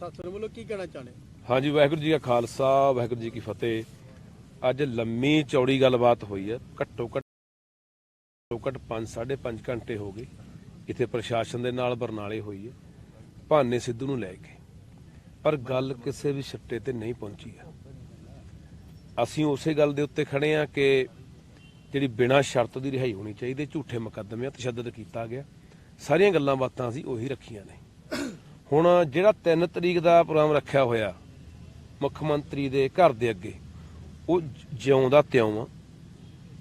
ਪ੍ਰਸ਼ਾਸਨ ਵੱਲੋਂ ਕੀ ਕਹਿਣਾ ਚਾਹੁੰਦੇ ਹਾਂਜੀ, ਵਾਹਿਗੁਰੂ ਜੀ ਕਾ ਖਾਲਸਾ, ਵਾਹਿਗੁਰੂ ਜੀ ਕੀ ਫਤਿਹ। ਅੱਜ ਲੰਮੀ ਚੌੜੀ ਗੱਲਬਾਤ ਹੋਈ ਹੈ। ਘੱਟੋ ਘੱਟ ਘੱਟੋ ਘੱਟ 5 5.5 ਘੰਟੇ ਹੋ ਗਏ। ਇੱਥੇ ਪ੍ਰਸ਼ਾਸਨ ਦੇ ਨਾਲ ਬਰਨਾਲੇ ਹੋਈ ਹੈ। ਭਾਨੇ ਸਿੱਧੂ ਨੂੰ ਲੈ ਕੇ। ਪਰ ਗੱਲ ਕਿਸੇ ਵੀ ਛੱਟੇ ਤੇ ਨਹੀਂ ਪਹੁੰਚੀ ਹੈ। ਅਸੀਂ ਉਸੇ ਗੱਲ ਦੇ ਉੱਤੇ ਖੜੇ ਆ ਕਿ ਜਿਹੜੀ ਬਿਨਾਂ ਸ਼ਰਤ ਦੀ ਰਿਹਾਈ ਹੋਣੀ ਚਾਹੀਦੀ, ਝੂਠੇ ਮੁਕੱਦਮਿਆਂ ਤਸ਼ੱਦਦ ਕੀਤਾ ਗਿਆ। ਸਾਰੀਆਂ ਗੱਲਾਂ ਬਾਤਾਂ ਅਸੀਂ ਉਹੀ ਰੱਖੀਆਂ ਨੇ। ਹੁਣ ਜਿਹੜਾ 3 ਤਰੀਕ ਦਾ ਪ੍ਰੋਗਰਾਮ ਰੱਖਿਆ ਹੋਇਆ, ਮੁੱਖ ਮੰਤਰੀ ਦੇ ਘਰ ਦੇ ਅੱਗੇ, ਉਹ ਜਿਉਂਦਾ ਤਿਉਂ ਆ।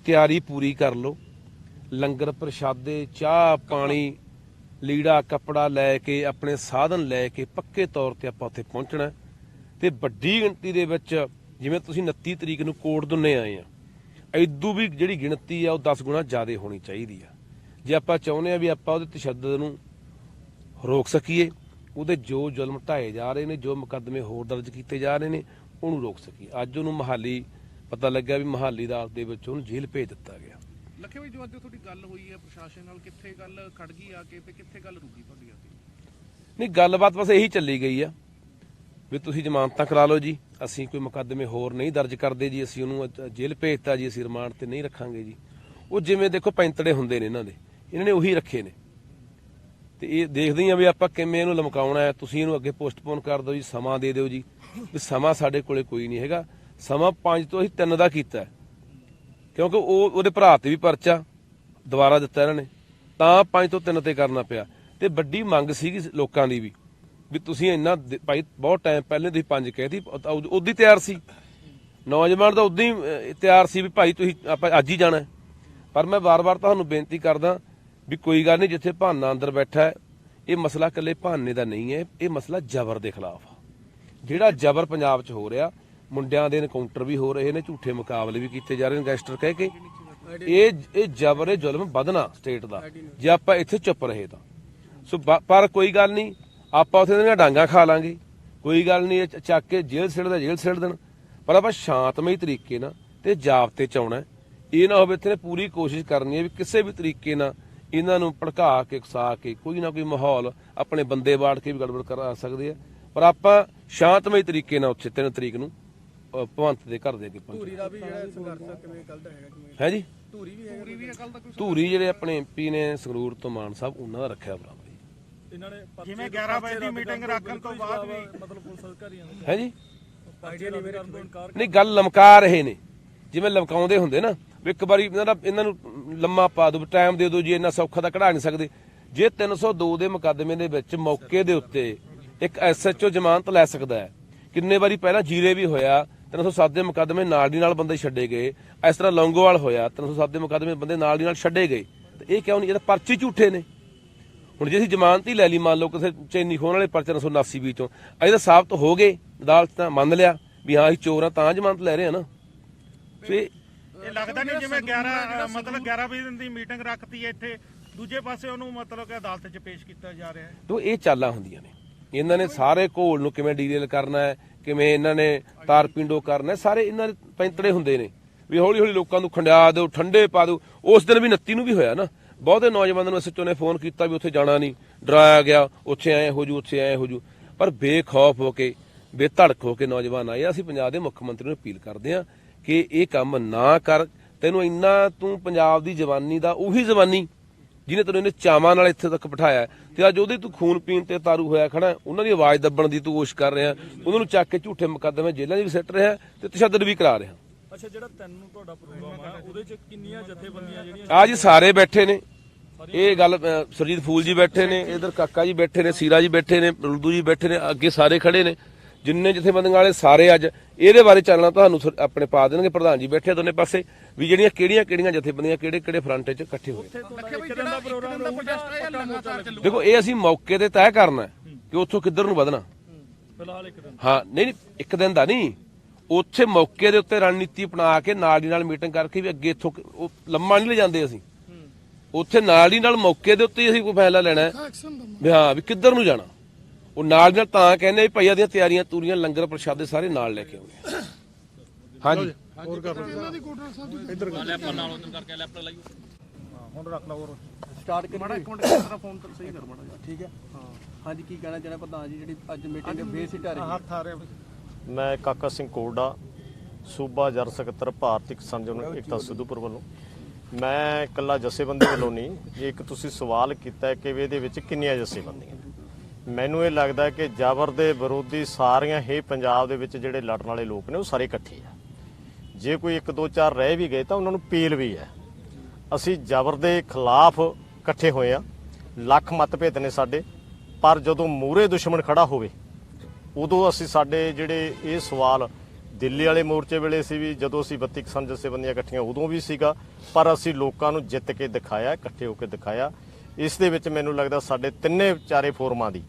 ਤਿਆਰੀ ਪੂਰੀ ਕਰ ਲਓ। ਲੰਗਰ ਪ੍ਰਸ਼ਾਦੇ, ਚਾਹ, ਪਾਣੀ, ਲੀੜਾ, ਕੱਪੜਾ ਲੈ ਕੇ, ਆਪਣੇ ਸਾਧਨ ਲੈ ਕੇ ਪੱਕੇ ਤੌਰ ਤੇ ਆਪਾਂ ਉੱਥੇ ਪਹੁੰਚਣਾ ਹੈ। ਤੇ ਵੱਡੀ ਗਿਣਤੀ ਦੇ ਵਿੱਚ ਜਿਵੇਂ ਤੁਸੀਂ 29 ਤਰੀਕ ਨੂੰ ਕੋਟ ਦੁੰਨੇ ਆਏ ਆ, ਐਦੂ ਵੀ ਜਿਹੜੀ ਗਿਣਤੀ ਆ, ਉਹ 10 ਗੁਣਾ ਜ਼ਿਆਦਾ ਹੋਣੀ ਚਾਹੀਦੀ ਆ। ਜੇ ਆਪਾਂ ਚਾਹੁੰਦੇ ਆ ਵੀ ਆਪਾਂ ਉਹਦੇ ਤਸ਼ੱਦਦ ਨੂੰ ਰੋਕ ਸਕੀਏ ਉਹਦੇ ਜੋ ਜ਼ੁਲਮ ਢਾਏ ਜਾ ਰਹੇ ਨੇ ਜੋ ਮੁਕੱਦਮੇ ਹੋਰ ਦਰਜ ਕੀਤੇ ਜਾ ਰਹੇ ਨੇ ਉਹਨੂੰ ਰੋਕ ਸਕੀਏ ਅੱਜ ਉਹਨੂੰ ਮਹਾਲੀ ਪਤਾ ਲੱਗਿਆ ਵੀ ਮਹਾਲੀ ਦਾ ਦੇ ਵਿੱਚ ਉਹਨੂੰ ਜੇਲ੍ਹ ਭੇਜ ਦਿੱਤਾ ਗਿਆ। ਲੱਖੇ ਭਾਈ ਜੋ ਅੱਜ ਤੁਹਾਡੀ ਗੱਲ ਹੋਈ ਹੈ ਪ੍ਰਸ਼ਾਸਨ ਨਾਲ ਕਿੱਥੇ ਗੱਲ ਖੜ ਗਈ ਆ ਕੇ ਤੇ ਕਿੱਥੇ ਗੱਲ ਰੁਕੀ ਤੁਹਾਡੀ ਆ ਕੇ ਨਹੀਂ ਗੱਲਬਾਤ ਬਸ ਇਹੀ ਚੱਲੀ ਗਈ ਆ ਵੀ ਤੁਸੀਂ ਜ਼ਮਾਨਤਾਂ ਕਰਾ ਲਓ ਜੀ ਅਸੀਂ ਕੋਈ ਮੁਕੱਦਮੇ ਹੋਰ ਨਹੀਂ ਦਰਜ ਕਰਦੇ ਜੀ ਅਸੀਂ ਉਹਨੂੰ ਜੇਲ੍ਹ ਭੇਜਤਾ ਜੀ ਅਸੀਂ ਰਿਮਾਂਡ ਤੇ ਨਹੀਂ ਰੱਖਾਂਗੇ ਜੀ। ਉਹ ਜਿਵੇਂ ਦੇਖੋ ਪੈਂਤੜੇ ਹੁੰਦੇ ਨੇ ਇਹਨਾਂ ਦੇ ਇਹਨਾਂ ਨੇ ਉਹੀ ਰੱਖੇ ਨੇ। ਤੇ ਇਹ ਦੇਖਦੇ ਹਾਂ ਵੀ ਆਪਾਂ ਕਿਵੇਂ ਇਹਨੂੰ ਲਮਕਾਉਣਾ ਹੈ। ਤੁਸੀਂ ਇਹਨੂੰ ਅੱਗੇ ਪੋਸਟਪੋਨ ਕਰ ਦਿਓ ਜੀ, ਸਮਾਂ ਦੇ ਦਿਓ ਜੀ। ਵੀ ਸਮਾਂ ਸਾਡੇ ਕੋਲੇ ਕੋਈ ਨਹੀਂ ਹੈਗਾ। ਸਮਾਂ 5 ਤੋਂ ਅਸੀਂ 3 ਦਾ ਕੀਤਾ ਕਿਉਂਕਿ ਉਹ ਉਹਦੇ ਭਰਾ ਤੇ ਵੀ ਪਰਚਾ ਦੁਬਾਰਾ ਦਿੱਤਾ ਇਹਨਾਂ ਨੇ। ਤਾਂ 5 ਤੋਂ 3 ਤੇ ਕਰਨਾ ਪਿਆ। ਤੇ ਵੱਡੀ ਮੰਗ ਸੀਗੀ ਲੋਕਾਂ ਦੀ ਵੀ। ਵੀ ਤੁਸੀਂ ਇੰਨਾ ਦ- ਭਾਈ ਬਹੁਤ ਟਾਈਮ ਪਹਿਲੇ ਤੁਸੀਂ ਪੰਜ ਕਹਿਤੀ ਉਦੋਂ ਤਿਆਰ ਸੀ। ਨੌਜਵਾਨ ਤਾਂ ਉਦੋਂ ਹੀ ਤਿਆਰ ਸੀ ਵੀ ਭਾਈ ਤੁਸੀਂ ਆਪਾਂ ਅੱਜ ਹੀ ਜਾਣਾ ਪਰ ਮੈਂ ਵਾਰ-ਵਾਰ ਤੁਹਾਨੂੰ ਬੇਨਤੀ ਕਰਦਾ ਵੀ ਕੋਈ ਗੱਲ ਨਹੀਂ, ਜਿੱਥੇ ਭਾਨਾ ਅੰਦਰ ਬੈਠਾ ਹੈ, ਇਹ ਮਸਲਾ ਇਕੱਲੇ ਭਾਨੇ ਦਾ ਨਹੀਂ ਹੈ, ਇਹ ਮਸਲਾ ਜ਼ਬਰ ਦੇ ਖਿਲਾਫ ਆ। ਜਿਹੜਾ ਜ਼ਬਰ ਪੰਜਾਬ 'ਚ ਹੋ ਰਿਹਾ, ਮੁੰਡਿਆਂ ਦੇ ਇਨਕਾਊਂਟਰ ਵੀ ਹੋ ਰਹੇ ਨੇ, ਝੂਠੇ ਮੁਕਾਬਲੇ ਵੀ ਕੀਤੇ ਜਾ ਰਹੇ ਨੇ, ਗੈਂਗਸਟਰ ਕਹਿ ਕੇ। ਇਹ ਇਹ ਜ਼ਬਰ, ਇਹ ਜ਼ੁਲਮ ਵਧਣਾ ਸਟੇਟ ਦਾ, ਜੇ ਆਪਾਂ ਇੱਥੇ ਚੁੱਪ ਰਹੇ ਤਾਂ। ਸੋ ਬ- ਪਰ ਕੋਈ ਗੱਲ ਨਹੀਂ, ਆਪਾਂ ਉੱਥੇ ਦੀਆਂ ਡਾਂਗਾ ਖਾ ਲਾਂਗੇ। ਕੋਈ ਗੱਲ ਨਹੀਂ, ਇਹ ਚੱਕ ਕੇ ਜੇਲ੍ਹ ਸਿੱਟ ਦੇ, ਜੇਲ੍ਹ ਸਿੱਟ ਦੇਣ। ਪਰ ਆਪਾਂ ਸ਼ਾਂਤਮਈ ਤਰੀਕੇ ਨਾਲ ਤੇ ਜਾਬਤੇ ਚ ਆਉਣਾ ਇਹ ਨਾ ਹੋਵੇ ਇੱਥੇ ਪੂਰੀ ਕੋਸ਼ਿਸ਼ ਕਰਨੀ ਹੈ ਵੀ ਕਿਸੇ ਵੀ ਤਰੀਕੇ ਨਾਲ ਇਹਨਾਂ ਨੂੰ ਭੜਕਾ ਕੇ ਉਕਸਾ ਕੇ ਕੋਈ ਨਾ ਕੋਈ ਮਾਹੌਲ ਆਪਣੇ ਬੰਦੇ ਬਾੜ ਕੇ ਵੀ ਗੜਬੜ ਕਰਾ ਸਕਦੇ ਆ। ਪਰ ਆਪਾਂ ਸ਼ਾਂਤਮਈ ਤਰੀਕੇ ਨਾਲ ਉੱਥੇ 3 ਤਰੀਕ ਨੂੰ ਅ, ਭਗਵੰਤ ਦੇ ਘਰ ਦੇ ਅੱਗੇ ਪਹੁੰਚੇ। ਧੂਰੀ ਦਾ ਵੀ ਜਿਹੜਾ ਸੰਘਰਸ਼ ਆ ਕਿਵੇਂ ਕੱਲ ਦਾ ਹੈਗਾ ਕਿਵੇਂ? ਹੈ ਜੀ? ਧੂਰੀ ਵੀ ਹੈਗਾ ਪੂਰੀ ਵੀ ਅਕਲ ਦਾ ਕੋਈ ਧੂਰੀ ਜਿਹੜੇ ਆਪਣੇ ਐਮਪੀ ਨੇ ਸੰਗਰੂਰ ਤੋਂ ਮਾਨ ਸਾਹਿਬ ਉਹਨਾਂ ਦਾ ਰੱਖਿਆ ਬਰਾਬਰ ਇਹਨਾਂ ਨੇ ਜਿਵੇਂ 11 ਵਜੇ ਦੀ ਮੀਟਿੰਗ ਰੱਖਣ ਤੋਂ ਬਾਅਦ ਵੀ ਮਤਲਬ ਪੁਲਿਸ ਅਧਿਕਾਰੀਆਂ ਨੇ। ਹੈ ਜੀ? ਆਈਡੀਆ ਨਹੀਂ ਮੇਰੇ ਤੋਂ ਇਨਕਾਰ ਨਹੀਂ ਗੱਲ ਲਮਕਾ ਰਹੇ ਨੇ। ਜਿਵੇਂ ਲਮਕਾਉਂਦੇ ਹੁੰਦੇ ਨਾ ਵੀ ਇੱਕ ਵਾਰੀ ਇਹਨਾਂ ਦਾ ਇਹਨਾਂ ਨੂੰ ਲੰਮਾ ਪਾ ਦਿਓ ਟਾਈਮ ਦੇ ਦਿਓ, ਜੀ ਇੰਨਾ ਸੌਖਾ ਤਾਂ ਕਢਾ ਨਹੀਂ ਸਕਦੇ। ਜੇ 302 ਦੇ ਮੁਕੱਦਮੇ ਦੇ ਵਿੱਚ ਮੌਕੇ ਦੇ ਉੱਤੇ ਇੱਕ ਐਸਐਚਓ ਜ਼ਮਾਨਤ ਲੈ ਸਕਦਾ ਹੈ, ਕਿੰਨੇ ਵਾਰੀ ਪਹਿਲਾਂ ਜੀਰੇ ਵੀ ਹੋਇਆ 307 ਦੇ ਮੁਕੱਦਮੇ ਨਾਲ ਦੀ ਨਾਲ ਬੰਦੇ ਛੱਡੇ ਗਏ, ਇਸ ਤਰ੍ਹਾਂ ਲੌਂਗੋਵਾਲ ਹੋਇਆ 307 ਦੇ ਮੁਕੱਦਮੇ ਬੰਦੇ ਨਾਲ ਦੀ ਨਾਲ ਛੱਡੇ ਗਏ। ਤੇ ਇਹ ਕਿਉਂ ਨਹੀਂ ਇਹਦਾ ਪਰਚੇ ਝੂਠੇ ਨੇ। ਹੁਣ ਜੇ ਅਸੀਂ ਜ਼ਮਾਨਤ ਹੀ ਲੈ ਲਈ, ਮੰਨ ਲਓ ਕਿਸੇ ਚੈਨੀ ਖੋਣ ਵਾਲੇ ਪਰਚੇ 979 ਵਿੱਚੋਂ ਅਜੇ ਤਾਂ ਸਾਬਤ ਹੋ ਗਏ, ਅਦਾਲਤ ਤਾਂ ਮੰਨ ਲਿਆ, ਵੀ ਹਾਂ, ਅਸੀਂ ਚੋਰ ਆ ਤਾਂ ਜ਼ਮਾਨਤ ਲੈ ਰਹੇ ਆ ਨਾ। ਤੇ ਇਹ ਲੱਗਦਾ ਨਹੀਂ ਜਿਵੇਂ 11 ਮਤਲਬ 11 ਵਜੇ ਦੀ ਮੀਟਿੰਗ ਰੱਖਤੀ ਹੈ ਇੱਥੇ। ਦੂਜੇ ਪਾਸੇ ਉਹਨੂੰ ਮਤਲਬ ਕਿ ਅਦਾਲਤ 'ਚ ਪੇਸ਼ ਕੀਤਾ ਜਾ ਰਿਹਾ ਹੈ। ਤੋ ਇਹ ਚਾਲਾਂ ਹੁੰਦੀਆਂ ਨੇ। ਇਹਨਾਂ ਨੇ ਸਾਰੇ ਘੋਲ ਨੂੰ ਕਿਵੇਂ ਡੀਰੇਲ ਕਰਨਾ ਹੈ ਕਿਵੇਂ ਇਹਨਾਂ ਨੇ ਤਾਰ ਪਿੰਡੋ ਕਰਨਾ ਹੈ ਸਾਰੇ ਇਹਨਾਂ ਦੇ ਪੈਂਤੜੇ ਹੁੰਦੇ ਨੇ। ਵੀ ਹੌਲੀ ਹੌਲੀ ਲੋਕਾਂ ਨੂੰ ਖੰਡਿਆ ਦਿਓ ਠੰਡੇ ਪਾ ਦਿਓ। ਉਸ ਦਿਨ ਵੀ 29 ਨੂੰ ਵੀ ਹੋਇਆ ਨਾ। ਬਹੁਤੇ ਨੌਜਵਾਨਾਂ ਨੂੰ ਐਸਐਚਓ ਨੇ ਫੋਨ ਕੀਤਾ ਵੀ ਉੱਥੇ ਜਾਣਾ ਨਹੀਂ। ਡਰਾਇਆ ਗਿਆ ਉੱਥੇ ਐ ਹੋ ਜੂ ਉੱਥੇ ਐ ਹੋ ਜੂ। ਪਰ ਬੇਖੌਫ ਹੋ ਕੇ ਬੇਧੜਕ ਹੋ ਕੇ ਨੌਜਵਾਨ ਆਏ। ਅਸੀਂ ਪੰਜਾਬ ਦੇ ਮੁੱਖ ਮੰਤਰੀ ਨੂੰ ਅਪੀਲ ਕਰਦੇ ਹਾਂ ਕਿ ਇਹ ਕੰਮ ਨਾ ਕਰ ਤੈਨੂੰ ਇੰਨਾ ਤੂੰ ਪੰਜਾਬ ਦੀ ਜਵਾਨੀ ਦਾ ਉਹੀ ਜਵਾਨੀ ਜਿਹਨੇ ਤੈਨੂੰ ਇਹਨੇ ਚਾਵਾਂ ਨਾਲ ਇੱਥੇ ਤੱਕ ਬਿਠਾਇਆ। ਤੇ ਅੱਜ ਉਹਦੇ ਤੂੰ ਖੂਨ ਪੀਣ ਤੇ ਤਾਰੂ ਹੋਇਆ ਖੜਾ ਉਹਨਾਂ ਦੀ ਆਵਾਜ਼ ਦੱਬਣ ਦੀ ਤੂੰ ਕੋਸ਼ਿਸ਼ ਕਰ ਰਿਹਾ। ਉਹਨਾਂ ਨੂੰ ਚੱਕ ਕੇ ਝੂਠੇ ਮੁਕੱਦਮੇ ਜੇਲ੍ਹਾਂ 'ਚ ਵੀ ਸਿੱਟ ਰਿਹਾ ਤੇ ਤਸ਼ੱਦਦ ਵੀ ਕਰਾ ਰਿਹਾ। ਅੱਛਾ ਜਿਹੜਾ ਤੈਨੂੰ ਤੁਹਾਡਾ ਪ੍ਰੋਗਰਾਮ ਆ ਉਹਦੇ ਚ ਕਿੰਨੀਆਂ ਜਥੇਬੰਦੀਆਂ ਜਿਹੜੀਆਂ ਆ ਜੀ ਸਾਰੇ ਬੈਠੇ ਨੇ। ਇਹ ਗੱਲ ਸਰਜੀਤ ਫੂਲ ਜੀ ਬੈਠੇ ਨੇ ਇਧਰ ਕਾਕਾ ਜੀ ਬੈਠੇ ਨੇ ਸੀਰਾ ਜੀ ਬੈਠੇ ਨੇ ਰੁਲਦੂ ਜੀ ਬੈਠੇ ਨੇ ਅੱਗੇ ਸਾਰੇ ਖੜੇ ਨੇ। ਜਿੰਨੇ ਜਥੇਬੰਦੀਆਂ ਵਾਲੇ ਸਾਰੇ ਅੱਜ ਇਹਦੇ ਬਾਰੇ ਚੱਲਣਾ ਤੁਹਾਨੂੰ ਆਪਣੇ ਪਾ ਦੇਣਗੇ ਪ੍ਰਧਾਨ ਜੀ ਬੈਠੇ ਆ ਦੋਨੇ ਪਾਸੇ ਵੀ ਜਿਹੜੀਆਂ ਕਿਹੜੀਆਂ ਕਿਹੜੀਆਂ ਜਥੇਬੰਦੀਆਂ ਕਿਹੜੇ ਕਿਹੜੇ ਫਰੰਟ 'ਚ ਇਕੱਠੇ ਹੋਏ ਦੇਖੋ ਇਹ ਅਸੀਂ ਮੌਕੇ ਤੇ ਤੈਅ ਕਰਨਾ ਹੈ ਕਿ ਉੱਥੋਂ ਕਿੱਧਰ ਨੂੰ ਵਧਣਾ। ਫਿਲਹਾਲ ਇੱਕ ਦਿਨ ਹਾਂ ਨਹੀਂ ਨਹੀਂ ਇੱਕ ਦਿਨ ਦਾ ਨਹੀਂ। ਉੱਥੇ ਮੌਕੇ ਦੇ ਉੱਤੇ ਰਣਨੀਤੀ ਅਪਣਾ ਕੇ ਨਾਲ ਦੀ ਨਾਲ ਮੀਟਿੰਗ ਕਰਕੇ ਵੀ ਅੱਗੇ ਇੱਥੋਂ ਕਿ- ਉਹ ਲੰਮਾ ਨਹੀਂ ਲੈ ਜਾਂਦੇ ਅਸੀਂ ਉੱਥੇ ਨਾਲ ਦੀ ਨਾਲ ਮੌਕੇ ਦੇ ਉੱਤੇ ਹੀ ਅਸੀਂ ਕੋਈ ਫੈਸਲਾ ਲੈਣਾ ਹੈ। ਵੀ ਹਾਂ ਵੀ ਕਿੱਧਰ ਨੂੰ ਜਾਣਾ। ਉਹ ਨਾਲ ਨਾਲ ਤਾਂ ਕਹਿੰਦੇ ਵੀ ਭਈਆ ਦੀਆਂ ਤਿਆਰੀਆਂ ਤੂਰੀਆਂ ਲੰਗਰ ਪ੍ਰਸ਼ਾਦੇ ਸਾਰੇ ਨਾਲ ਲੈ ਕੇ ਆਉਣੇ ਆ। ਹਾਂਜੀ। ਹੁਣ ਰੱਖ ਲਾ ਹੋਰ। ਸਟਾਰਟ ਕਰੀ ਮਾੜਾ ਇੱਕ ਮਿੰਟ ਕੈਮਰਾ ਫੋਨ ਤੇ ਸਹੀ ਕਰ ਮਾੜਾ। ਠੀਕ ਹੈ। ਹਾਂ। ਹਾਂਜੀ ਕੀ ਕਹਿਣਾ ਚਾਹੁੰਦੇ ਪ੍ਰਧਾਨ ਜੀ ਜਿਹੜੀ ਅੱਜ ਮੀਟਿੰਗ ਦੇ ਬੇਸਿਕ ਆ ਰਹੀ ਹੈ ਮੈਂ ਕਾਕਾ ਸਿੰਘ ਕੋਲਡਾ ਸੂਬਾ ਜਰ ਸਕੱਤਰ ਭਾਰਤੀ ਕਿਸਾਨ ਜਨ ਏਕਤਾ ਸਿੱਧੂਪੁਰ ਵੱਲੋਂ। ਮੈਂ ਇਕੱਲਾ ਜਥੇਬੰਦੀ ਵੱਲੋਂ ਨਹੀਂ ਇਹ ਇੱਕ ਤੁਸੀਂ ਸਵਾਲ ਕੀਤਾ ਹੈ ਕਿ ਵੀ ਇਹਦੇ ਵਿੱਚ ਕਿੰਨੀਆਂ ਜਥੇਬੰਦੀਆਂ ਮੈਨੂੰ ਇਹ ਲੱਗਦਾ ਕਿ ਜ਼ਬਰ ਦੇ ਵਿਰੋਧੀ ਸਾਰੀਆਂ ਹੀ ਪੰਜਾਬ ਦੇ ਵਿੱਚ ਜਿਹੜੇ ਲੜਨ ਵਾਲੇ ਲੋਕ ਨੇ ਉਹ ਸਾਰੇ ਇਕੱਠੇ ਆ। ਜੇ ਕੋਈ ਇੱਕ ਦੋ ਚਾਰ ਰਹਿ ਵੀ ਗਏ ਤਾਂ ਉਹਨਾਂ ਨੂੰ ਪੀਲ ਵੀ ਹੈ। ਅਸੀਂ ਜ਼ਬਰ ਦੇ ਖਿਲਾਫ ਇਕੱਠੇ ਹੋਏ ਆ ਲੱਖ ਮਤਭੇਦ ਨੇ ਸਾਡੇ। ਪਰ ਜਦੋਂ ਮੂਰੇ ਦੁਸ਼ਮਣ ਖੜਾ ਹੋਵੇ, ਉਦੋਂ ਅਸੀਂ ਸਾਡੇ ਜਿਹੜੇ ਇਹ ਸਵਾਲ ਦਿੱਲੀ ਵਾਲੇ ਮੋਰਚੇ ਵੇਲੇ ਸੀ ਵੀ ਜਦੋਂ ਅਸੀਂ 32 ਕਿਸਾਨ ਜਥੇਬੰਦੀਆਂ ਇਕੱਠੀਆਂ, ਉਦੋਂ ਵੀ ਸੀਗਾ। ਪਰ ਅਸੀਂ ਲੋਕਾਂ ਨੂੰ ਜਿੱਤ ਕੇ ਦਿਖਾਇਆ, ਇਕੱਠੇ ਹੋ ਕੇ ਦਿਖਾਇਆ। ਇਸ ਦੇ ਵਿੱਚ ਮੈਨੂੰ ਲੱਗਦਾ ਸਾਡੇ ਤਿੰਨੇ ਚਾਰੇ ਫੋਰਮਾਂ ਦੀ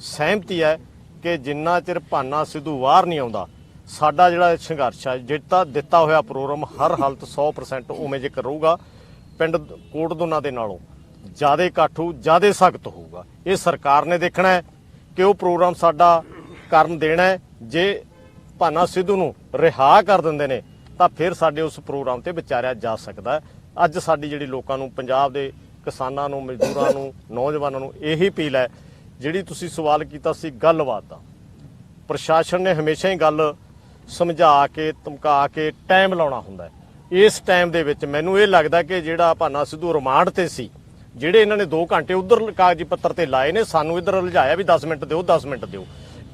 ਸਹਿਮਤੀ ਹੈ ਕਿ ਜਿੰਨਾ ਚਿਰ ਭਾਨਾ ਸਿੱਧੂ ਬਾਹਰ ਨਹੀਂ ਆਉਂਦਾ, ਸਾਡਾ ਜਿਹੜਾ ਸੰਘਰਸ਼ ਹੈ, ਜਿੱਤਾ ਦਿੱਤਾ ਹੋਇਆ ਪ੍ਰੋਗਰਾਮ ਹਰ ਹਾਲਤ 100% ਉਵੇਂ ਜੇ ਕਰੂਗਾ, ਪਿੰਡ ਕੋਟ ਕੋਟਦੋਨਾ ਦੇ ਨਾਲੋਂ ਜ਼ਿਆਦਾ ਇਕੱਠ ਹੋਊ, ਜ਼ਿਆਦਾ ਸਖਤ ਹੋਊਗਾ। ਇਹ ਸਰਕਾਰ ਨੇ ਦੇਖਣਾ ਹੈ ਕਿ ਉਹ ਪ੍ਰੋਗਰਾਮ ਸਾਡਾ ਕਰਨ ਦੇਣਾ ਹੈ। ਜੇ ਭਾਨਾ ਸਿੱਧੂ ਨੂੰ ਰਿਹਾ ਕਰ ਦਿੰਦੇ ਨੇ, ਤਾਂ ਫਿਰ ਸਾਡੇ ਉਸ ਪ੍ਰੋਗਰਾਮ ਤੇ ਵਿਚਾਰਿਆ ਜਾ ਸਕਦਾ ਅੱਜ ਸਾਡੀ ਜਿਹੜੀ ਲੋਕਾਂ ਨੂੰ, ਪੰਜਾਬ ਦੇ ਕਿਸਾਨਾਂ ਨੂੰ, ਮਜ਼ਦੂਰਾਂ ਨੂੰ, ਨੌਜਵਾਨਾਂ ਨੂੰ ਇਹੀ ਅਪੀਲ ਹੈ ਜਿਹੜੀ ਤੁਸੀਂ ਸਵਾਲ ਕੀਤਾ ਸੀ, ਗੱਲਬਾਤ ਦਾ। ਪ੍ਰਸ਼ਾਸਨ ਨੇ ਹਮੇਸ਼ਾ ਹੀ ਗੱਲ ਸਮਝਾ ਕੇ, ਧਮਕਾ ਕੇ ਟਾਈਮ ਲਾਉਣਾ ਹੁੰਦਾ ਹੈ। ਇਸ ਟਾਈਮ ਦੇ ਵਿੱਚ ਮੈਨੂੰ ਇਹ ਲੱਗਦਾ ਕਿ ਜਿਹੜਾ ਭਾਨਾ ਸਿੱਧੂ ਰਿਮਾਂਡ ਤੇ ਸੀ, ਜਿਹੜੇ ਇਹਨਾਂ ਨੇ 2 ਘੰਟੇ ਉਧਰ ਕਾਗਜ਼ੀ ਪੱਤਰ ਤੇ ਲਾਏ ਨੇ, ਸਾਨੂੰ ਇਧਰ ਲਿਜਾਇਆ ਵੀ 10 ਮਿੰਟ ਦਿਓ 10 ਮਿੰਟ ਦਿਓ।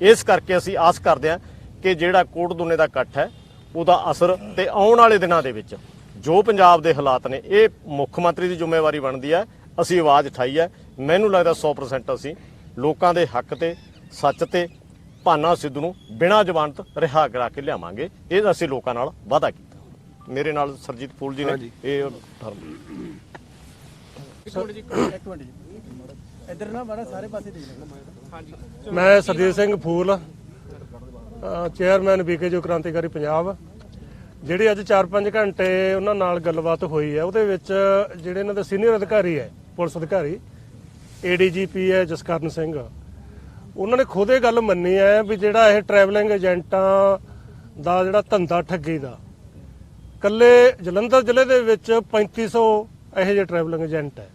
ਇਸ ਕਰਕੇ ਅਸੀਂ ਆਸ ਕਰਦੇ ਹਾਂ ਕਿ ਜਿਹੜਾ ਕੋਟ ਦੁਨੇ ਦਾ ਇਕੱਠ ਹੈ, ਉਹਦਾ ਅਸਰ ਤੇ ਆਉਣ ਵਾਲੇ ਦਿਨਾਂ ਦੇ ਵਿੱਚ ਜੋ ਪੰਜਾਬ ਦੇ ਹਾਲਾਤ ਨੇ, ਇਹ ਮੁੱਖ ਮੰਤਰੀ ਦੀ ਜ਼ਿੰਮੇਵਾਰੀ ਬਣਦੀ ਹੈ, ਅਸੀਂ ਆਵਾਜ਼ ਉਠਾਈ ਹੈ। ਮੈਨੂੰ ਲੱਗਦਾ 100% ਅਸੀਂ ਲੋਕਾਂ ਦੇ ਹੱਕ ਤੇ ਸੱਚ ਤੇ ਭਾਨਾ ਸਿੱਧੂ ਨੂੰ ਬਿਨਾਂ ਜ਼ਮਾਨਤ ਰਿਹਾ ਕਰਾ ਕੇ ਲਿਆਵਾਂਗੇ। ਇਹ ਅਸੀਂ ਲੋਕਾਂ ਨਾਲ ਵਾਅਦਾ ਕੀਤਾ। ਮੇਰੇ ਨਾਲ ਸਰਜੀਤ ਫੂਲ ਜੀ ਨੇ। ਇਹ ਜੀ। ਜੀ ਇੱਧਰ ਨਾ ਮਾੜਾ ਸਾਰੇ ਪਾਸੇ ਦੇਖ ਲੈਣਾ ਹਾਂਜੀ। ਮੈਂ ਸਰਜੀਤ ਸਿੰਘ ਫੂਲ ਚੇਅਰਮੈਨ ਬੀਕੇਜੋ ਕ੍ਰਾਂਤੀਕਾਰੀ ਪੰਜਾਬ। ਜਿਹੜੀ ਅੱਜ 4-5 ਘੰਟੇ ਉਹਨਾਂ ਨਾਲ ਗੱਲਬਾਤ ਹੋਈ ਹੈ ਉਹਦੇ ਵਿੱਚ ਜਿਹੜੇ ਇਹਨਾਂ ਦੇ ਸੀਨੀਅਰ ਅਧਿਕਾਰੀ ਹੈ ਪੁਲਿਸ ਅਧਿਕਾਰੀ ਏਡੀਜੀਪੀ ਹੈ, ਜਸਕਰਨ ਸਿੰਘ। ਉਹਨਾਂ ਨੇ ਖੁਦ ਇਹ ਗੱਲ ਮੰਨੀ ਹੈ ਵੀ ਜਿਹੜਾ ਇਹ ਟਰੈਵਲਿੰਗ ਏਜੰਟਾਂ ਦਾ ਜਿਹੜਾ ਧੰਦਾ ਠੱਗੀ ਦਾ ਕੱਲੇ ਜਲੰਧਰ ਜ਼ਿਲ੍ਹੇ ਦੇ ਵਿੱਚ 3500 ਇਹੋ ਜਿਹੇ ਟਰੈਵਲਿੰਗ ਏਜੰਟ ਹੈ।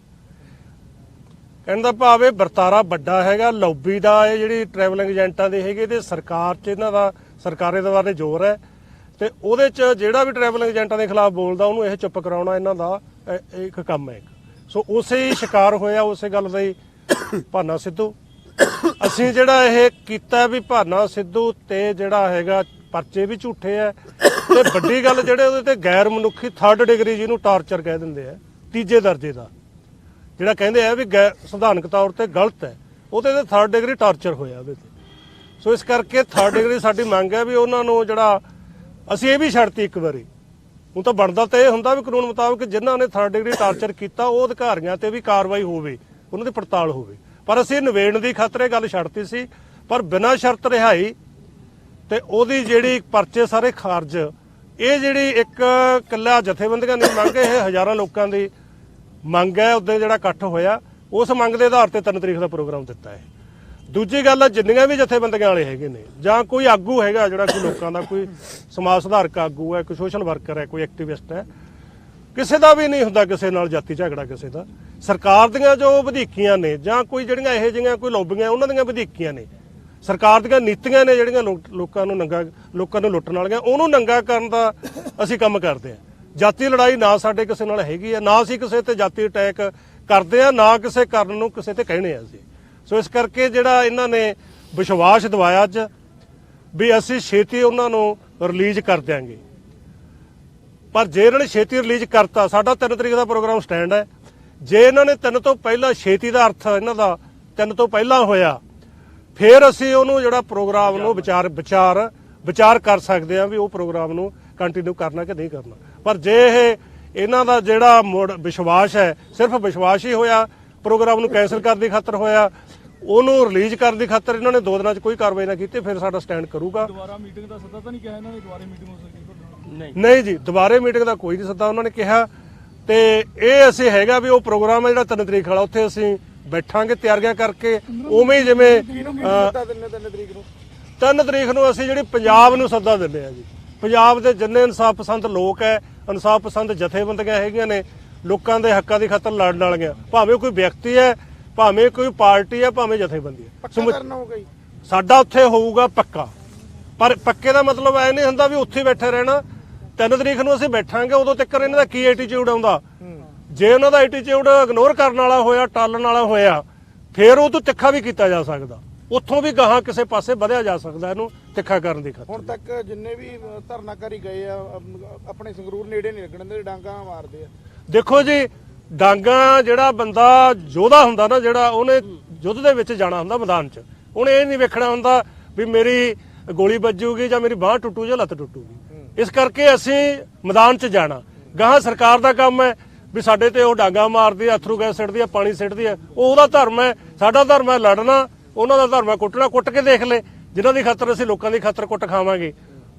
ਕਹਿਣ ਦਾ ਭਾਵ ਇਹ ਵਰਤਾਰਾ ਵੱਡਾ ਹੈਗਾ ਲੌਬੀ ਦਾ ਇਹ ਜਿਹੜੀ ਟਰੈਵਲਿੰਗ ਏਜੰਟਾਂ ਦੀ ਹੈਗੇ ਤੇ ਸਰਕਾਰ 'ਚ ਇਹਨਾਂ ਦਾ, ਸਰਕਾਰੇ ਦੇ ਬਾਰੇ ਜ਼ੋਰ ਹੈ। ਤੇ ਉਹਦੇ 'ਚ ਜਿਹੜਾ ਵੀ ਟਰੈਵਲਿੰਗ ਏਜੰਟਾਂ ਦੇ ਖਿਲਾਫ ਬੋਲਦਾ, ਉਹਨੂੰ ਇਹ ਚੁੱਪ ਕਰਾਉਣਾ ਇਹਨਾਂ ਦਾ ਇੱਕ ਕੰਮ ਹੈ ਇੱਕ। ਸੋ ਉਸੇ ਹੀ ਸ਼ਿਕਾਰ ਹੋਇਆ, ਉਸੇ ਗੱਲ ਦਾ ਹੀ ਭਾਨਾ ਸਿੱਧੂ। ਅਸੀਂ ਜਿਹੜਾ ਇਹ ਕੀਤਾ ਵੀ ਭਾਨਾ ਸਿੱਧੂ ਤੇ ਜਿਹੜਾ ਹੈਗਾ ਪਰਚੇ ਵੀ ਝੂਠੇ ਆ ਤੇ ਵੱਡੀ ਗੱਲ ਜਿਹੜੇ ਉਹਦੇ ਤੇ ਗੈਰ ਮਨੁੱਖੀ ਥਰਡ ਡਿਗਰੀ ਜਿਹਨੂੰ ਟਾਰਚਰ ਕਹਿ ਦਿੰਦੇ ਆ, ਤੀਜੇ ਦਰਜੇ ਦਾ, ਜਿਹੜਾ ਕਹਿੰਦੇ ਆ ਵੀ ਗੈ- ਸੰਵਿਧਾਨਕ ਤੌਰ ਤੇ ਗਲਤ ਹੈ, ਉਹਦੇ ਤੇ ਥਰਡ ਡਿਗਰੀ ਟਾਰਚਰ ਹੋਇਆ ਉਹਦੇ ਤੇ। ਸੋ ਇਸ ਕਰਕੇ ਥਰਡ ਡਿਗਰੀ ਸਾਡੀ ਮੰਗ ਹੈ ਵੀ ਉਹਨਾਂ ਨੂੰ ਜਿਹੜਾ, ਅਸੀਂ ਇਹ ਵੀ ਛੱਡਤੀ ਇੱਕ ਵਾਰੀ। ਹੁਣ ਤਾਂ ਬਣਦਾ ਤਾਂ ਇਹ ਹੁੰਦਾ ਵੀ ਕਾਨੂੰਨ ਮੁਤਾਬਕ ਜਿਨ੍ਹਾਂ ਨੇ ਥਰਡ ਡਿਗਰੀ ਟਾਰਚਰ ਕੀਤਾ, ਉਹ ਅਧਿਕਾਰੀਆਂ ਤੇ ਵੀ ਕਾਰਵਾਈ ਹੋਵੇ, ਉਹਨਾਂ ਦੀ ਪੜਤਾਲ ਹੋਵੇ। ਪਰ ਅਸੀਂ ਨਿਵੇੜਨ ਦੀ ਖਾਤਰ ਗੱਲ ਛੱਡਤੀ ਸੀ, ਪਰ ਬਿਨਾਂ ਸ਼ਰਤ ਰਿਹਾਈ ਤੇ ਉਹਦੀ ਜਿਹੜੀ ਪਰਚੇ ਸਾਰੇ ਖਾਰਜ, ਇਹ ਜਿਹੜੀ ਇੱਕ ਕੱਲਾ ਜਥੇਬੰਦੀਆਂ ਦੀ ਮੰਗ ਇਹ ਹਜ਼ਾਰਾਂ ਲੋਕਾਂ ਦੀ ਮੰਗ ਹੈ ਉਦੋਂ ਜਿਹੜਾ ਇਕੱਠ ਹੋਇਆ, ਉਸ ਮੰਗ ਦੇ ਆਧਾਰ ਤੇ 3 ਤਰੀਕ ਦਾ ਪ੍ਰੋਗਰਾਮ ਦਿੱਤਾ ਹੈ। ਦੂਜੀ ਗੱਲ ਜਿੰਨੀਆਂ ਵੀ ਜਥੇਬੰਦੀਆਂ ਵਾਲੇ ਹੈਗੇ ਨੇ, ਜਾਂ ਕੋਈ ਆਗੂ ਹੈਗਾ ਜਿਹੜਾ ਕੋਈ ਲੋਕਾਂ ਦਾ ਕੋਈ ਸਮਾਜ ਸੁਧਾਰਕ ਆਗੂ ਹੈ, ਕੋਈ ਸੋਸ਼ਲ ਵਰਕਰ ਹੈ, ਕੋਈ ਐਕਟਿਵਿਸਟ ਹੈ, ਕਿਸੇ ਦਾ ਵੀ ਨਹੀਂ ਹੁੰਦਾ ਕਿਸੇ ਨਾਲ ਜਾਤੀ ਝਗੜਾ ਕਿਸੇ ਦਾ। ਸਰਕਾਰ ਦੀਆਂ ਜੋ ਵਧੀਕੀਆਂ ਨੇ, ਜਾਂ ਕੋਈ ਜਿਹੜੀਆਂ ਇਹੋ ਜਿਹੀਆਂ ਕੋਈ ਲੌਬੀਆਂ ਉਹਨਾਂ ਦੀਆਂ ਵਧੀਕੀਆਂ ਨੇ। ਸਰਕਾਰ ਦੀਆਂ ਨੀਤੀਆਂ ਨੇ ਜਿਹੜੀਆਂ ਲੋਕ- ਲੋਕਾਂ ਨੂੰ ਨੰਗਾ, ਲੋਕਾਂ ਨੂੰ ਲੁੱਟਣ ਵਾਲੀਆਂ, ਉਹਨੂੰ ਨੰਗਾ ਕਰਨ ਦਾ ਅਸੀਂ ਕੰਮ ਕਰਦੇ ਹਾਂ। ਜਾਤੀ ਲੜਾਈ ਨਾ ਸਾਡੇ ਕਿਸੇ ਨਾਲ ਹੈਗੀ ਹੈ, ਨਾ ਅਸੀਂ ਕਿਸੇ ਤੇ ਜਾਤੀ ਅਟੈਕ ਕਰਦੇ ਆ ਨਾ ਕਿਸੇ ਕਰਨ ਨੂੰ ਕਿਸੇ ਤੇ ਕਹਿਣੇ ਆ ਅਸੀਂ। ਸੋ ਇਸ ਕਰਕੇ ਜਿਹੜਾ ਇਹਨਾਂ ਨੇ ਵਿਸ਼ਵਾਸ ਦਿਵਾਇਆ ਅੱਜ ਵੀ ਅਸੀਂ ਛੇਤੀ ਉਹਨਾਂ ਨੂੰ ਰਿਲੀਜ਼ ਕਰ ਦਿਆਂਗੇ। ਪਰ ਜੇ ਇਹਨਾਂ ਨੇ ਛੇਤੀ ਰਿਲੀਜ਼ ਕਰਤਾ, ਸਾਡਾ 3 ਤਰੀਕ ਦਾ ਪ੍ਰੋਗਰਾਮ ਸਟੈਂਡ ਹੈ। ਜੇ ਇਹਨਾਂ ਨੇ ਤਿੰਨ ਤੋਂ ਪਹਿਲਾਂ ਛੇਤੀ ਦਾ ਅਰਥ ਇਹਨਾਂ ਦਾ ਤਿੰਨ ਤੋਂ ਪਹਿਲਾਂ ਹੋਇਆ, ਫਿਰ ਅਸੀਂ ਉਹਨੂੰ ਜਿਹੜਾ ਪ੍ਰੋਗਰਾਮ ਨੂੰ ਵਿਚਾਰ ਵਿਚਾਰ ਵਿਚਾਰ ਕਰ ਸਕਦੇ ਹਾਂ ਵੀ ਉਹ ਪ੍ਰੋਗਰਾਮ ਨੂੰ ਕੰਟੀਨਿਊ ਕਰਨਾ ਕਿ ਨਹੀਂ ਕਰਨਾ। ਪਰ ਜੇ ਇਹ ਇਹਨਾਂ ਦਾ ਜਿਹੜਾ ਮੁੜ, ਵਿਸ਼ਵਾਸ ਹੈ, ਸਿਰਫ ਵਿਸ਼ਵਾਸ ਹੀ ਹੋਇਆ, ਪ੍ਰੋਗਰਾਮ ਨੂੰ ਕੈਨਸਲ ਕਰਨ ਦੀ ਖਾਤਰ ਹੋਇਆ ਉਹਨੂੰ ਰਿਲੀਜ਼ ਕਰਨ ਦੀ ਖਾਤਰ ਇਹਨਾਂ ਨੇ ਦੋ ਦਿਨਾਂ 'ਚ ਕੋਈ ਕਾਰਵਾਈ ਨਾ ਕੀਤੀ ਫਿਰ ਸਾਡਾ ਸਟੈਂਡ ਕਰੂਗਾ। ਦੁਬਾਰਾ ਮੀਟਿੰਗ ਦਾ ਸੱਦਾ ਤਾਂ ਨਹੀਂ ਕਿਹਾ ਇਹਨਾਂ ਨੇ ਦੁਬਾਰਾ ਮੀਟਿੰਗ ਹੋ ਸਕਦੀ ਨਾਲ? ਨਹੀਂ। ਜੀ ਦੁਬਾਰੇ ਮੀਟਿੰਗ ਦਾ ਕੋਈ ਨਹੀਂ ਸੱਦਾ ਉਹਨਾਂ ਨੇ ਕਿਹਾ। ਤੇ ਇਹ ਅਸੀਂ ਹੈਗਾ ਵੀ ਉਹ ਪ੍ਰੋਗਰਾਮ ਹੈ ਜਿਹੜਾ 3 ਤਰੀਕ ਵਾਲਾ ਉੱਥੇ ਅਸੀਂ ਬੈਠਾਂਗੇ ਤਿਆਰੀਆਂ ਕਰਕੇ ਉਵੇਂ ਜਿਵੇਂ ਅਹ, ਤਿੰਨ ਤਰੀਕ ਨੂੰ ਅਸੀਂ ਜਿਹੜੀ ਪੰਜਾਬ ਨੂੰ ਸੱਦਾ ਦਿੰਦੇ ਆ ਜੀ। ਪੰਜਾਬ ਦੇ ਜਿੰਨੇ ਇਨਸਾਫ ਪਸੰਦ ਲੋਕ ਹੈ ਇਨਸਾਫ ਪਸੰਦ ਜਥੇਬੰਦੀਆਂ ਹੈਗੀਆਂ ਨੇ ਲੋਕਾਂ ਦੇ ਹੱਕਾਂ ਦੀ ਖਾਤਰ ਲੜਨ ਵਾਲੀਆਂ ਭਾਵੇਂ ਕੋਈ ਵਿਅਕਤੀ ਹੈ ਭਾਵੇਂ ਕੋਈ ਪਾਰਟੀ ਆ ਭਾਵੇਂ ਜਥੇਬੰਦੀ ਆ ਪੱਕਾ ਕਰਨਾ ਹੋਊਗਾ ਜੀ। ਸਾਡਾ ਉੱਥੇ ਹੋਊਗਾ ਪੱਕਾ। ਪਰ ਪੱਕੇ ਦਾ ਮਤਲਬ ਐ ਨਹੀਂ ਹੁੰਦਾ ਵੀ ਉੱਥੇ ਬੈਠੇ ਰਹਿਣਾ। ਤਿੰਨ ਤਰੀਕ ਨੂੰ ਅਸੀਂ ਬੈਠਾਂਗੇ ਉਦੋਂ ਤੱਕ ਇਹਨਾਂ ਦਾ ਕੀ ਐਟੀਟਿਊਡ ਆਉਂਦਾ? ਜੇ ਉਹਨਾਂ ਦਾ ਐਟੀਟਿਊਡ ਇਗਨੋਰ ਕਰਨ ਵਾਲਾ ਹੋਇਆ ਟਾਲਣ ਵਾਲਾ ਹੋਇਆ ਫਿਰ ਉਹ ਤੋਂ ਤਿੱਖਾ ਵੀ ਕੀਤਾ ਜਾ ਸਕਦਾ। ਉੱਥੋਂ ਵੀ ਗਾਹਾਂ ਕਿਸੇ ਪਾਸੇ ਵਧਿਆ ਜਾ ਸਕਦਾ ਇਹਨੂੰ ਤਿੱਖਾ ਕਰਨ ਦੀ ਖਾਤਰ। ਹੁਣ ਤੱਕ ਜਿੰਨੇ ਵੀ ਧਰਨਾਕਾਰੀ ਗਏ ਆ ਆਪਣੇ ਸੰਗਰੂਰ ਨੇੜੇ ਨਹੀਂ ਲੱਗਣ ਦੇ ਡਾਂਗਾ ਮਾਰਦੇ ਆ। ਦੇਖੋ ਜੀ ਡਾਂਗਾ ਜਿਹੜਾ ਬੰਦਾ ਯੋਧਾ ਹੁੰਦਾ ਨਾ ਜਿਹੜਾ ਉਹਨੇ ਯੁੱਧ ਦੇ ਵਿੱਚ ਜਾਣਾ ਹੁੰਦਾ ਮੈਦਾਨ 'ਚ। ਉਹਨੇ ਇਹ ਨਹੀਂ ਵੇਖਣਾ ਹੁੰਦਾ ਵੀ ਮੇਰੀ ਗੋਲੀ ਵੱਜੂਗੀ ਜਾਂ ਮੇਰੀ ਬਾਹ ਟੁੱਟੂ ਜਾਂ ਲੱਤ ਟੁੱਟੂਗੀ। ਇਸ ਕਰਕੇ ਅਸੀਂ ਮੈਦਾਨ 'ਚ ਜਾਣਾ। ਗਾਹਾਂ ਸਰਕਾਰ ਦਾ ਕੰਮ ਹੈ ਵੀ ਸਾਡੇ ਤੇ ਉਹ ਡਾਂਗਾ ਮਾਰਦੀ ਆ, ਅਥਰੂ ਗੈਸ ਸਿੱਟਦੀ ਆ, ਪਾਣੀ ਸਿੱਟਦੀ ਆ। ਉਹ ਉਹਦਾ ਧਰਮ ਹੈ, ਸਾਡਾ ਧਰਮ ਹੈ ਲੜਨਾ, ਉਹਨਾਂ ਦਾ ਧਰਮ ਹੈ ਕੁੱਟਣਾ, ਕੁੱਟ ਕੇ ਦੇਖ ਲੈ। ਜਿਨ੍ਹਾਂ ਦੀ ਖਾਤਰ ਅਸੀਂ ਲੋਕਾਂ ਦੀ ਖਾਤਰ ਕੁੱਟ ਖਾਵਾਂਗੇ।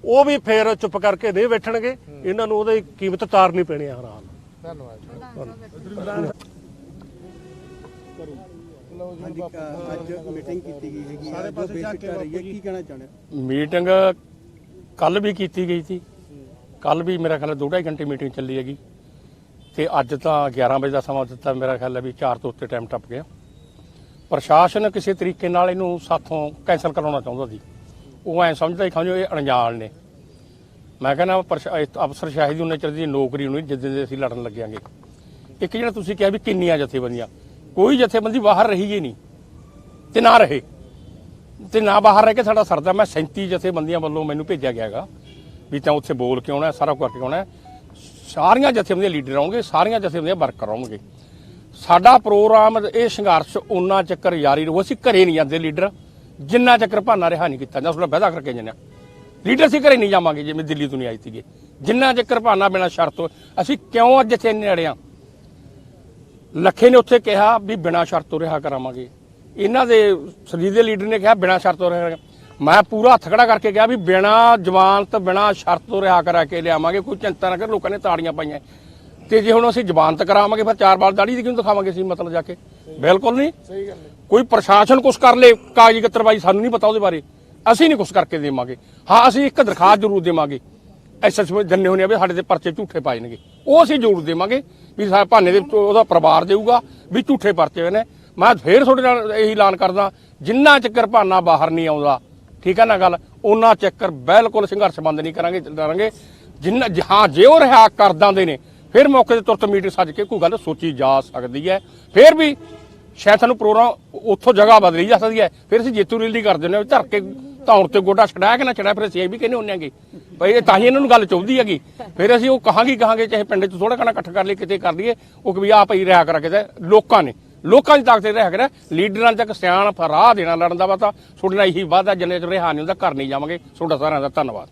ਉਹ ਵੀ ਫੇਰ ਚੁੱਪ ਕਰਕੇ ਨਹੀਂ ਬੈਠਣਗੇ। ਇਹਨਾਂ ਨੂੰ ਉਹਦੀ ਕੀਮਤ ਤਾਰਨੀ ਪੈਣੀ ਹੈ ਹਰ ਹਾਲ। ਧੰਨਵਾਦ ਅੱਜ ਮੀਟਿੰਗ ਕੀਤੀ ਗਈ ਹੈਗੀ। ਸਾਰੇ ਪਾਸੇ ਜਾ ਕੇ ਰਹੀ ਹੈ ਕੀ ਕਹਿਣਾ ਚਾਹੁੰਦੇ ਹੋ? ਮੀਟਿੰਗ ਕੱਲ ਵੀ ਕੀਤੀ ਗਈ ਸੀ। ਕੱਲ ਵੀ ਮੇਰਾ ਖਿਆਲ ਹੈ ਦੋ ਢਾਈ ਘੰਟੇ ਮੀਟਿੰਗ ਚੱਲੀ ਹੈਗੀ। ਤੇ ਅੱਜ ਤਾਂ 11 ਵਜੇ ਦਾ ਸਮਾਂ ਦਿੱਤਾ ਮੇਰਾ ਖਿਆਲ ਹੈ ਵੀ 4 ਤੋਂ ਉੱਤੇ ਟਾਈਮ ਟੱਪ ਗਿਆ। ਪ੍ਰਸ਼ਾਸਨ ਕਿਸੇ ਤਰੀਕੇ ਨਾਲ ਇਹਨੂੰ ਸਾਥੋਂ ਕੈਨਸਲ ਕਰਾਉਣਾ ਚਾਹੁੰਦਾ ਸੀ। ਉਹ ਐ ਸਮਝਦਾ ਹੀ ਸਮਝੋ ਇਹ ਅਣਜਾਣ ਨੇ। ਮੈਂ ਕਹਿੰਦਾ ਪ੍ਰਸ਼ਾ- ਇਹ ਅਫਸਰ ਸ਼ਾਹੀ ਉਹਨੇ ਚਿਰ ਦੀ ਨੌਕਰੀ ਹੋਣੀ ਜਿੱਦਾਂ ਦੇ ਅਸੀਂ ਲੜਨ ਲੱਗਿਆਂਗੇ। ਇੱਕ ਜਿਹੜਾ ਤੁਸੀਂ ਕਿਹਾ ਵੀ ਕਿੰਨੀਆਂ ਜਥੇਬੰਦੀਆਂ, ਕੋਈ ਜਥੇਬੰਦੀ ਬਾਹਰ ਰਹੀ ਹੀ ਨਹੀਂ, ਤੇ ਨਾ ਰਹੇ। ਤੇ ਨਾ ਬਾਹਰ ਰਹਿ ਕੇ ਸਾਡਾ ਸਰਦਾ ਮੈਂ 37 ਜਥੇਬੰਦੀਆਂ ਵੱਲੋਂ ਮੈਨੂੰ ਭੇਜਿਆ ਗਿਆ ਹੈਗਾ, ਵੀ ਤਾਂ ਉੱਥੇ ਬੋਲ ਕੇ ਆਉਣਾ, ਸਾਰਾ ਕੁਝ ਕਰਕੇ ਆਉਣਾ। ਸਾਰੀਆਂ ਜਥੇਬੰਦੀਆਂ ਲੀਡਰ ਆਉਣਗੇ, ਸਾਰੀਆਂ ਜਥੇਬੰਦੀਆਂ ਵਰਕਰ ਆਉਣਗੇ। ਸਾਡਾ ਪ੍ਰੋਗਰਾਮ ਇਹ ਸੰਘਰਸ਼ ਉਹਨਾਂ ਚੱਕਰ ਜਾਰੀ ਰਹੂ, ਅਸੀਂ ਘਰੇ ਨਹੀਂ ਜਾਂਦੇ ਲੀਡਰ, ਜਿੰਨਾ ਚੱਕਰ ਭਾਨਾ ਰਿਹਾ ਨਹੀਂ ਕੀਤਾ ਜਾਂ ਤੁਹਾਡਾ ਵਾਅਦਾ ਕਰਕੇ ਜੰਨਿਆ ਲੀਡਰ ਅਸੀਂ ਘਰੇ ਨਹੀਂ ਜਾਵਾਂਗੇ ਜਿਵੇਂ ਦਿੱਲੀ ਤੋਂ ਨਹੀਂ ਆਈ ਸੀਗੇ। ਜਿੰਨਾ ਚੱਕਰ ਭਾਨਾ ਬਿਨਾ ਸ਼ਰਤ ਅਸੀਂ ਕਿਉਂ ਅੱਜ ਇੱਥੇ ਨੇੜੇ ਆ ਲੱਖੇ ਨੇ ਉੱਥੇ ਕਿਹਾ ਵੀ ਬਿਨਾ ਸ਼ਰਤ ਤੋਂ ਰਿਹਾ ਕਰਾਵਾਂਗੇ। ਇਹਨਾਂ ਦੇ ਸਰੀਰ ਦੇ ਲੀਡਰ ਨੇ ਕਿਹਾ ਬਿਨਾ ਸ਼ਰਤ ਤੋਂ ਰਿਹਾ ਮੈਂ ਪੂਰਾ ਹੱਥ ਖੜਾ ਕਰਕੇ ਕਿਹਾ ਵੀ ਬਿਨਾ ਜ਼ਮਾਨਤ ਬਿਨਾ ਸ਼ਰਤ ਤੋਂ ਰਿਹਾ ਕਰਾ ਕੇ ਲਿਆਵਾਂਗੇ। ਕੋਈ ਚਿੰਤਾ ਨਾ ਕਰ ਲੋਕਾਂ ਨੇ ਤਾੜੀਆਂ ਪਾਈਆਂ। ਤੇ ਜੇ ਹੁਣ ਅਸੀਂ ਜ਼ਮਾਨਤ ਕਰਾਵਾਂਗੇ ਫਿਰ ਚਾਰ ਵਾਰ ਦਾੜੀ ਦੀ ਕਿਉਂ ਦਿਖਾਵਾਂਗੇ ਅਸੀਂ ਮਤਲਬ ਜਾ ਕੇ? ਬਿਲਕੁਲ ਨਹੀਂ। ਸਹੀ ਗੱਲ ਹੈ। ਕੋਈ ਪ੍ਰਸ਼ਾਸਨ ਕੁਛ ਕਰ ਲੇ ਕਾਗਜ਼ੀ ਕਤਰਵਾਈ ਸਾਨੂੰ ਨਹੀਂ ਪਤਾ ਉਹਦੇ ਬਾਰੇ। ਅਸੀਂ ਨਹੀਂ ਕੁਛ ਕਰਕੇ ਦੇਵਾਂਗੇ। ਹਾਂ, ਅਸੀਂ ਇੱਕ ਦਰਖਾਸਤ ਜ਼ਰੂਰ ਦੇਵਾਂਗੇ। ਐਸਐਸਪੀ ਜੰਨੇ ਹੋਣੇ ਆ ਵੀ ਸਾਡੇ ਤੇ ਪਰਚੇ ਝੂਠੇ ਪਾਏ ਨੇਗੇ। ਉਹ ਅਸੀਂ ਜ਼ਰੂਰ ਦੇਵਾਂਗੇ ਵੀ ਸਾ ਭਾਨੇ ਦੇ ਵਿੱਚੋਂ ਉਹਦਾ ਪਰਿਵਾਰ ਦੇਊਗਾ ਵੀ ਝੂਠੇ ਪਰਚੇ ਹੋਏ ਨੇ। ਮੈਂ ਫੇਰ ਤੁਹਾਡੇ ਨਾਲ ਇਹੀ ਐਲਾਨ ਕਰਦਾ, ਜਿੰਨਾ ਚੱਕਰ ਭਾਨਾ ਬਾਹਰ ਨਹੀਂ ਆਉਂਦਾ, ਠੀਕ ਹੈ ਨਾ ਗੱਲ? ਉਹਨਾਂ ਚੱਕਰ ਬਿਲਕੁਲ ਸੰਘਰਸ਼ ਬੰਦ ਨਹੀਂ ਕਰਾਂਗੇ ਕਰਾਂਗੇ। ਜਿੰਨਾ ਹਾਂ, ਜੇ ਉਹ ਰਿਹਾ ਕਰ ਦਿੰਦੇ ਨੇ, ਫਿਰ ਮੌਕੇ ਤੇ ਤੁਰਤ ਮੀਟਿੰਗ ਸੱਜ ਕੇ ਕੋਈ ਗੱਲ ਸੋਚੀ ਜਾ ਸਕਦੀ ਹੈ। ਫਿਰ ਵੀ ਸ਼ਾਇਦ ਸਾਨੂੰ ਪ੍ਰੋਗਰਾਮ ਉੱਥੋਂ ਜਗ੍ਹਾ ਬਦਲੀ ਜਾ ਸਕਦੀ ਹੈ। ਫਿਰ ਅਸੀਂ ਜੇਤੂ ਰੈਲੀ ਕਰ ਦਿੰਦੇ ਹਾਂ ਧਰ ਕੇ ਧੌਣ ਤੇ ਗੋਡਾ ਛਡਾਇਆ ਕਿ ਨਾ ਛਡਾਇਆ ਫਿਰ ਅਸੀਂ ਇਹ ਵੀ ਕਹਿੰਦੇ ਹੁੰਦੇ ਆਂਗੇ ਭਈ ਇਹ ਤਾਂ ਹੀ ਇਹਨਾਂ ਨੂੰ ਗੱਲ ਚਾਹੁੰਦੀ ਹੈਗੀ। ਫਿਰ ਅਸੀਂ ਉਹ ਕਹਾਂਗੇ ਕਹਾਂਗੇ, ਚਾਹੇ ਪਿੰਡ 'ਚ ਥੋੜਾ ਕਣਾ ਇਕੱਠ ਕਰ ਲਈ ਕਿਤੇ ਕਰ ਲਈਏ, ਉਹ ਕਿ ਵੀ ਆ ਭਈ ਰਿਹਾ ਕਰਾ ਕਿਤੇ ਲੋਕਾਂ ਨੇ, ਲੋਕਾਂ ਦੀ ਤਾਕਤ ਤੇ ਰਿਹਾ ਕਰਾ ਲੀਡਰਾਂ ਤੱਕ ਸਿਆਣ ਫਰਾਹ ਦੇਣਾ ਲੜਨ ਦਾ ਵਾ ਤਾਂ ਤੁਹਾਡੇ ਨਾਲ ਇਹੀ ਵਾਅਦਾ ਜਿੰਨੇ ਚ ਰਿਹਾ ਨਹੀਂ ਹੁੰਦਾ, ਘਰ ਨਹੀਂ ਜਾਵਾਂਗੇ। ਤੁਹਾਡਾ ਸਾਰਿਆਂ ਦਾ ਧੰਨਵਾਦ।